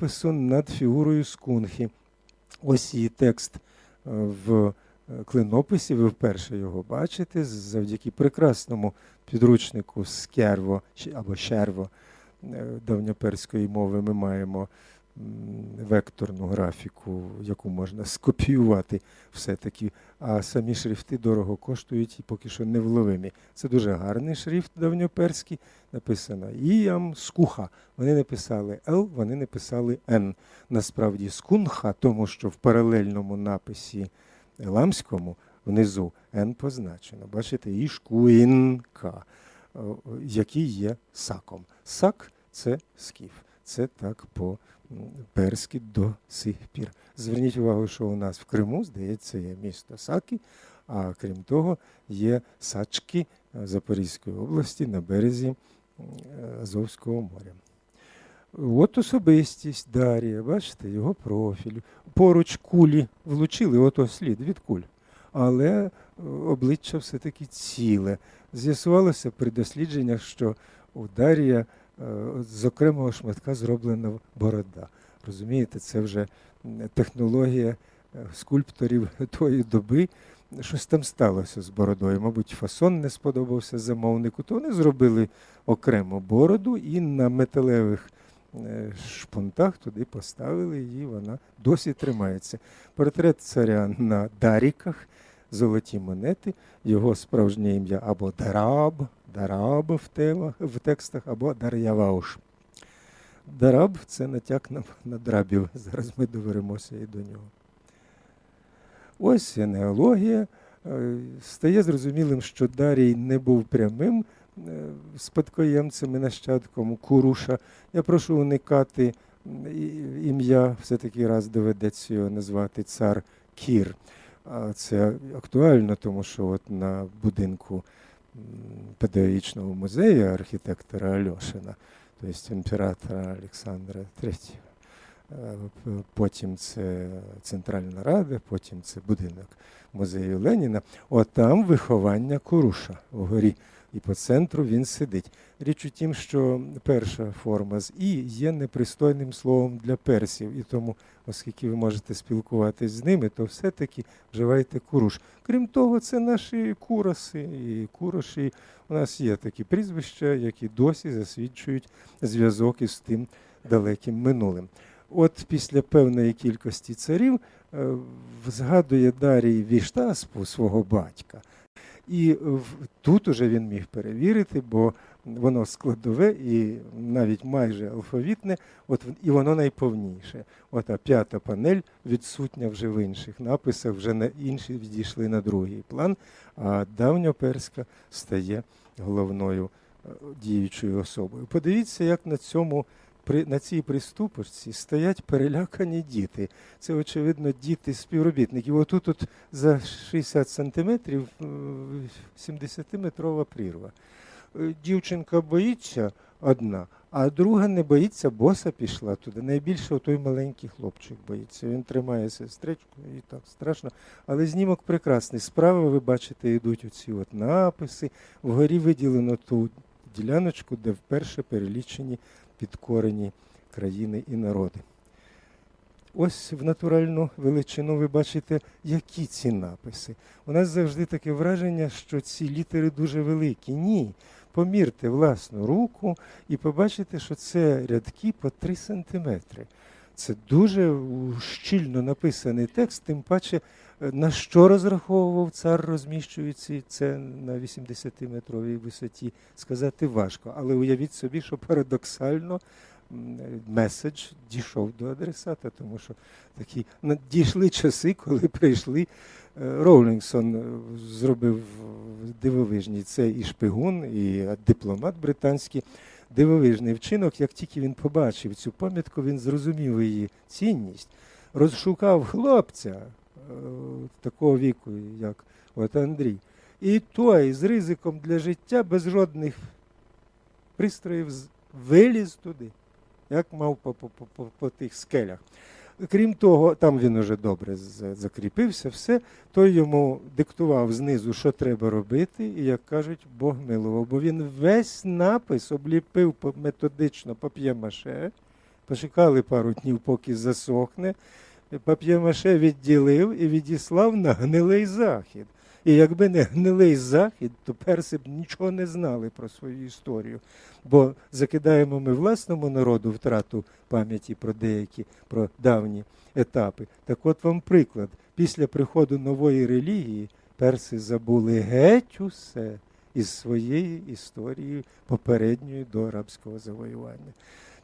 напису над фігурою скунхи. Ось її текст е, в е, клинописі. Ви вперше його бачите завдяки прекрасному підручнику Скерво чи- або Щерво е, давньоперської мови. Ми маємо векторну графіку, яку можна скопіювати все-таки. А самі шрифти дорого коштують і поки що невловимі. Це дуже гарний шрифт давньоперський. Написано Іям Скуха. Вони не писали Л, вони не писали Н. Насправді скунха, тому що в паралельному написі еламському внизу Н позначено. Бачите, Ішкуінка, е, який є саком. Сак це скіф. Це так по м, перськи до сих пір. Зверніть увагу, що у нас в Криму, здається, є місто Саки, а крім того, є Сачки е, Запорізької області на березі е, Азовського моря. От особистість Дарія, бачите, його профіль. Поруч кулі влучили, ото слід від куль. Але е, обличчя все-таки ціле. З'ясувалося при дослідженнях, що у Дарія з окремого шматка зроблена борода. Розумієте, це вже технологія е, скульпторів тої доби. Щось там сталося з бородою. Мабуть, фасон не сподобався замовнику, то вони зробили окремо бороду і на металевих е, шпунтах туди поставили її, вона досі тримається. Портрет царя на даріках, золоті монети, його справжнє ім'я або Дараб, Дараб в, тема, в текстах, або Дар'явауш. Дараб це натяк на, на драбів. Зараз ми доберемося і до нього. Ось генеалогія. Е, Стає зрозумілим, що Дарій не був прямим е, спадкоємцем і нащадком Куруша. Я прошу уникати ім'я, все-таки раз доведеться його назвати цар Кір. Це актуально, тому що от на будинку педагогічного музею архітектора Альошина, тобто імператора Олександра III, е, потім це Центральна Рада, потім це будинок музею Леніна. От там виховання Куруша вгорі. І по центру він сидить. Річ у тім, що перша форма з І є непристойним словом для персів, і тому, оскільки ви можете спілкуватись з ними, то все-таки вживайте куруш. Крім того, це наші кураси і куроші. У нас є такі прізвища, які досі засвідчують зв'язок із тим далеким минулим. От після певної кількості царів е, згадує Дарій Віштаспу свого батька. І в- тут уже він міг перевірити, бо воно складове і навіть майже алфавітне, от і воно найповніше. От а п'ята панель відсутня вже в інших написах, вже на інші відійшли на другий план, а давньоперська стає головною е, діючою особою. Подивіться, як на цьому при на цій приступочці стоять перелякані діти. Це, очевидно, діти співробітників. Отут от за 60 сантиметрів е, 70-метрова прірва. Е, Дівчинка боїться одна, а друга не боїться, боса пішла туди. Найбільше той маленький хлопчик боїться. Він тримає сестричку і так страшно. Але знімок прекрасний. Справа ви бачите, йдуть оці от написи. Вгорі виділено ту діляночку, де вперше перелічені підкорені країни і народи. Ось в натуральну величину ви бачите, які ці написи. У нас завжди таке враження, що ці літери дуже великі. Ні. Помірте власну руку і побачите, що це рядки по 3 сантиметри. Це дуже щільно написаний текст, тим паче, на що розраховував цар, розміщуючи це на 80-метровій висоті, сказати важко. Але уявіть собі, що парадоксально меседж дійшов до адресата, тому що такі дійшли часи, коли прийшли. е, Роулінгсон е, зробив дивовижні це і шпигун, і дипломат британський. Дивовижний вчинок, як тільки він побачив цю пам'ятку, він зрозумів її цінність, розшукав хлопця е, такого віку, як от Андрій. І той з ризиком для життя без жодних пристроїв виліз туди, як мав по, по, по, по, тих скелях. Крім того, там він уже добре закріпився, все, той йому диктував знизу, що треба робити, і, як кажуть, Бог милував, бо він весь напис обліпив методично пап'є-маше, Почекали пару днів, поки засохне. Пап'ємаше відділив і відіслав на гнилий захід. І якби не гнилий захід, то перси б нічого не знали про свою історію. Бо закидаємо ми власному народу втрату пам'яті про деякі, про давні етапи. Так от вам приклад. Після приходу нової релігії перси забули геть усе із своєї історії попередньої до арабського завоювання.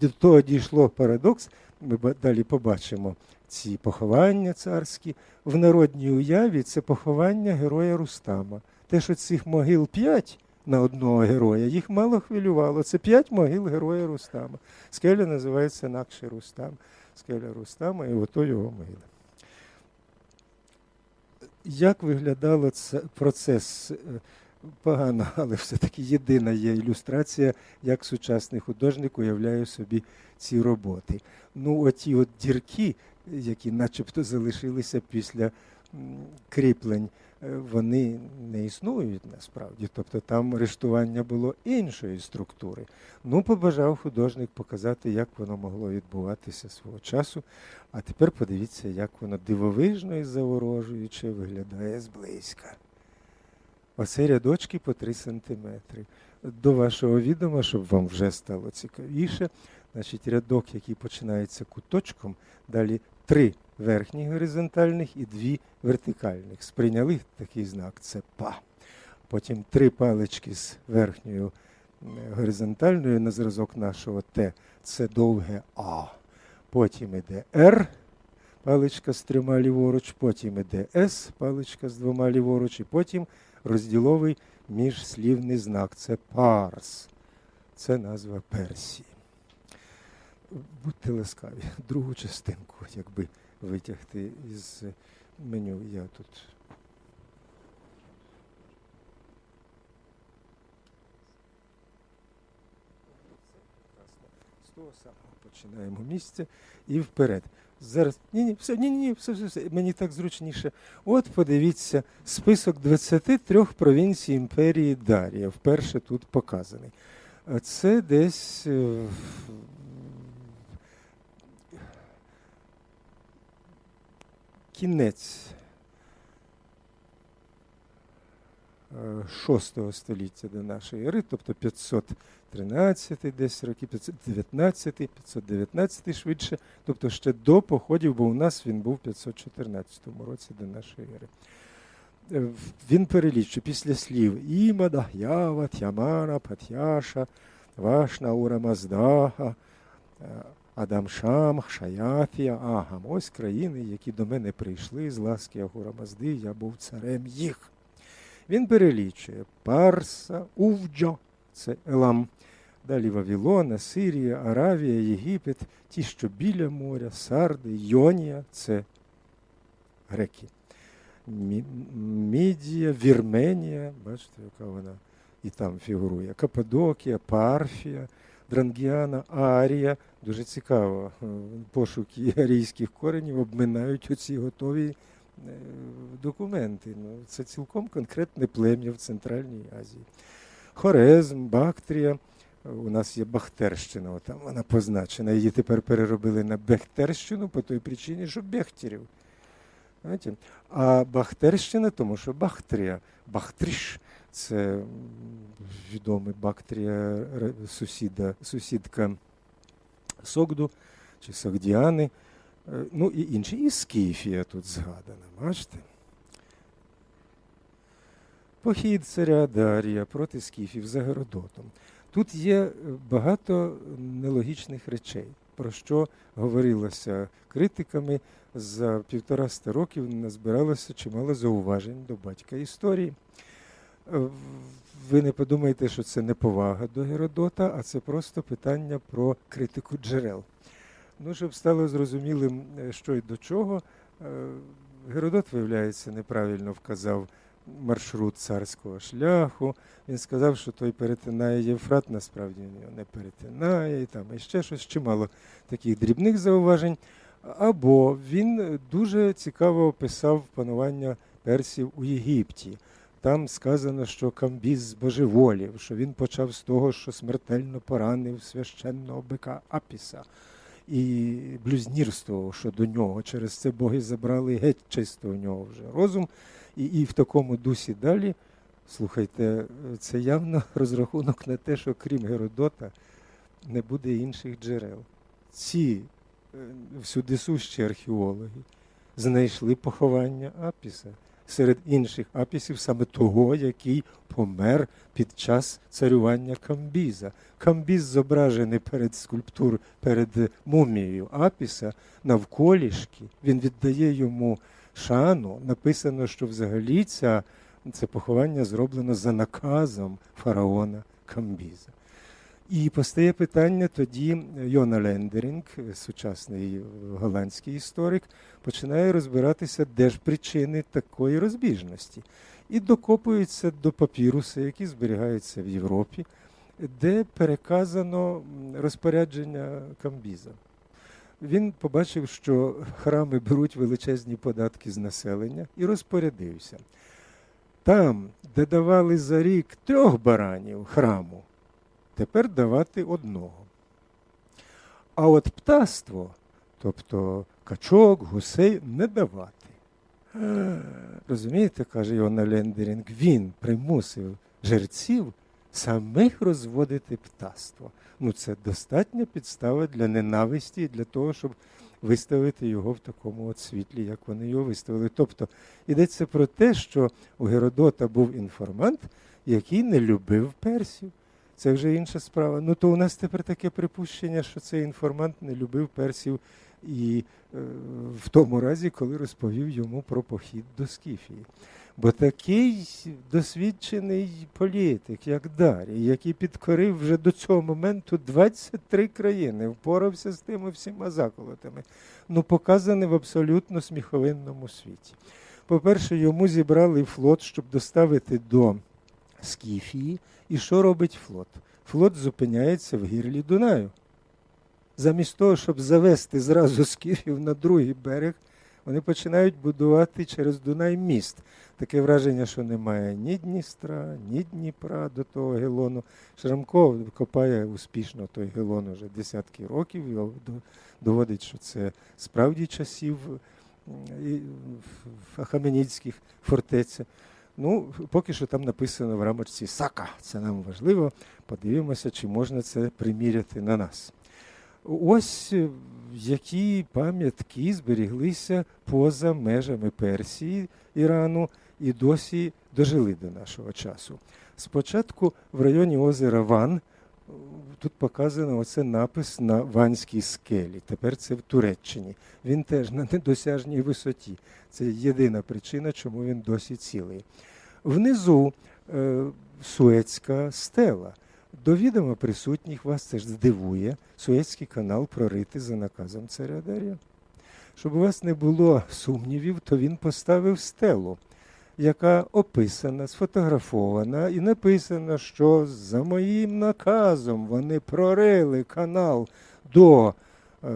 До того дійшло парадокс, ми далі побачимо ці поховання царські. В народній уяві це поховання героя Рустама. Те, що цих могил п'ять на одного героя, їх мало хвилювало. Це п'ять могил героя Рустама. Скеля називається Накши Рустам. Скеля Рустама і ото його могила. Як виглядало це процес? Погано, але все-таки єдина є ілюстрація, як сучасний художник уявляє собі ці роботи. Ну, оті от дірки, які начебто залишилися після кріплень, е, вони не існують насправді. Тобто там рештування було іншої структури. Ну, побажав художник показати, як воно могло відбуватися свого часу. А тепер подивіться, як воно дивовижно і заворожуюче виглядає зблизька. Оце рядочки по 3 сантиметри. До вашого відома, щоб вам вже стало цікавіше, значить рядок, який починається куточком, далі три верхні горизонтальних і дві вертикальних. Сприйняли такий знак це па. Потім три палички з верхньою горизонтальною на зразок нашого Т. Це довге А. Потім іде Р, паличка з трьома ліворуч, потім іде С, паличка з двома ліворуч, і потім розділовий міжслівний знак. Це парс. Це назва Персії. Будьте ласкаві, другу частинку, якби витягти із меню. Я тут. З того самого починаємо місця і вперед. Зараз ні, ні, все, ні, ні, все, все, все. Мені так зручніше. От подивіться, список 23 провінцій імперії Дарія. Вперше тут показаний. Це десь е, кінець е, 6 століття до нашої ери, тобто 513 десь роки, 519, 519 швидше, тобто ще до походів, бо у нас він був в 514 році до нашої ери. Е, Він перелічує після слів Імада, Ява, Тямара, Патяша, Вашна, Ура Маздага, е, Адамшам, Шаяфія, Агам. Ось країни, які до мене прийшли з ласки Агура Мазди, я був царем їх. Він перелічує Парса, Увджо, це Елам. Далі Вавилон, Асирія, Аравія, Єгипет, ті, що біля моря, Сарди, Йонія це греки. Мі- Мідія, Вірменія, бачите, яка вона і там фігурує. Каппадокія, Парфія, Дрангіана, Арія. Дуже цікаво. Пошуки арійських коренів обминають оці готові е, документи. Ну, це цілком конкретне плем'я в Центральній Азії. Хорезм, Бактрія. У нас є Бахтерщина, там вона позначена. Її тепер переробили на Бехтерщину по той причині, що Бехтерів. А Бахтерщина, тому що Бахтрія, Бахтріш це відомий Бактрія, сусіда, сусідка Согду чи Согдіани. Е, Ну і інші. І Скіфія тут згадана, бачите? Похід царя Дарія проти скіфів за Геродотом. Тут є е, багато нелогічних речей, про що говорилося критиками за півтораста років назбиралося чимало зауважень до батька історії. Е, Ви не подумайте, що це неповага до Геродота, а це просто питання про критику джерел. Ну, щоб стало зрозумілим, е, що й до чого, Геродот, виявляється, неправильно вказав маршрут царського шляху. Він сказав, що той перетинає Євфрат, насправді він його не перетинає, і там і ще щось, чимало таких дрібних зауважень. Або він дуже цікаво описав панування персів у Єгипті. Там сказано, що Камбіз збожеволів, що він почав з того, що смертельно поранив священного бика Апіса. і блюзнірствував щодо нього. Через це боги забрали геть чисто у нього вже розум. І, і в такому дусі далі. Слухайте, це явно розрахунок на те, що крім Геродота не буде інших джерел. Ці е, всюдисущі археологи знайшли поховання Апіса серед інших апісів, саме того, який помер під час царювання Камбіза. Камбіз зображений перед скульптур, перед мумією Апіса навколішки. Він віддає йому шану. Написано, що взагалі ця, це поховання зроблено за наказом фараона Камбіза. І постає питання тоді Йона Лендерінг, сучасний голландський історик, починає розбиратися, де ж причини такої розбіжності. І докопується до папіруса, які зберігаються в Європі, де переказано розпорядження Камбіза. Він побачив, що храми беруть величезні податки з населення і розпорядився. Там, де давали за рік трьох баранів храму, тепер давати одного. А от птаство, тобто качок, гусей, не давати. Розумієте, каже Йона Лендерінг, він примусив жерців самих розводити птаство. Ну, це достатня підстава для ненависті і для того, щоб виставити його в такому от світлі, як вони його виставили. Тобто йдеться про те, що у Геродота був інформант, який не любив персів. Це вже інша справа. Ну то у нас тепер таке припущення, що цей інформант не любив персів і е, в тому разі, коли розповів йому про похід до Скіфії. Бо такий досвідчений політик, як Дарій, який підкорив вже до цього моменту 23 країни, впорався з тими всіма заколотами, ну показаний в абсолютно сміховинному світі. По-перше, йому зібрали флот, щоб доставити до Скіфії. І що робить флот? Флот зупиняється в гірлі Дунаю. Замість того, щоб завести зразу скіфів на другий берег, вони починають будувати через Дунай міст. Таке враження, що немає ні Дністра, ні Дніпра до того Гелону. Шрамко копає успішно той Гелон уже десятки років і доводить, що це справді часів м, і в- Ахаменідських фортеця. Ну, поки що там написано в рамочці Сака. Це нам важливо. Подивимося, чи можна це приміряти на нас. Ось які пам'ятки зберіглися поза межами Персії, Ірану і досі дожили до нашого часу. Спочатку в районі озера Ван тут показано оце напис на Ванській скелі. Тепер це в Туреччині. Він теж на недосяжній висоті. Це єдина причина, чому він досі цілий. Внизу е, Суецька стела. До відома присутніх вас це ж здивує. Суецький канал прорити за наказом царя Дар'я. Щоб у вас не було сумнівів, то він поставив стелу, яка описана, сфотографована, і написано, що за моїм наказом вони прорили канал до е,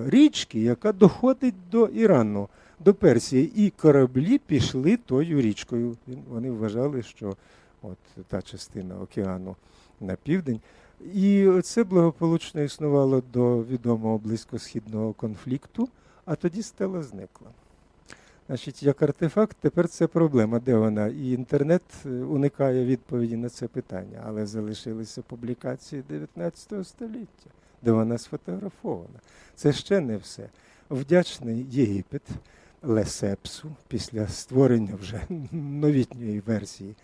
річки, яка доходить до Ірану, до Персії, і кораблі пішли тою річкою. Вони вважали, що от та частина океану на південь. І це благополучно існувало до відомого близькосхідного конфлікту, а тоді стела зникла. Значить, як артефакт, тепер це проблема, де вона? І інтернет е, уникає відповіді на це питання, але залишилися публікації 19 століття, де вона сфотографована. Це ще не все. Вдячний Єгипет Лесепсу після створення вже новітньої версії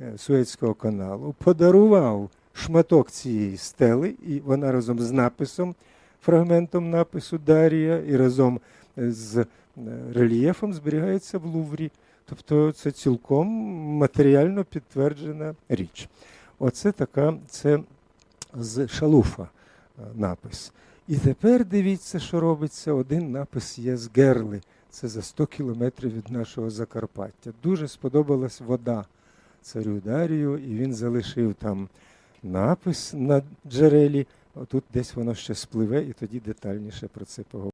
е, Суецького каналу подарував шматок цієї стели, і вона разом з написом, фрагментом напису Дарія і разом е, з е, рельєфом зберігається в Луврі. Тобто це цілком матеріально підтверджена річ. Оце така, це з шалуфа е, напис. І тепер дивіться, що робиться. Один напис є з Герли. Це за 100 кілометрів від нашого Закарпаття. Дуже сподобалась вода царю Дарію, і він залишив там напис на джерелі. Тут десь воно ще спливе, і тоді детальніше про це поговоримо.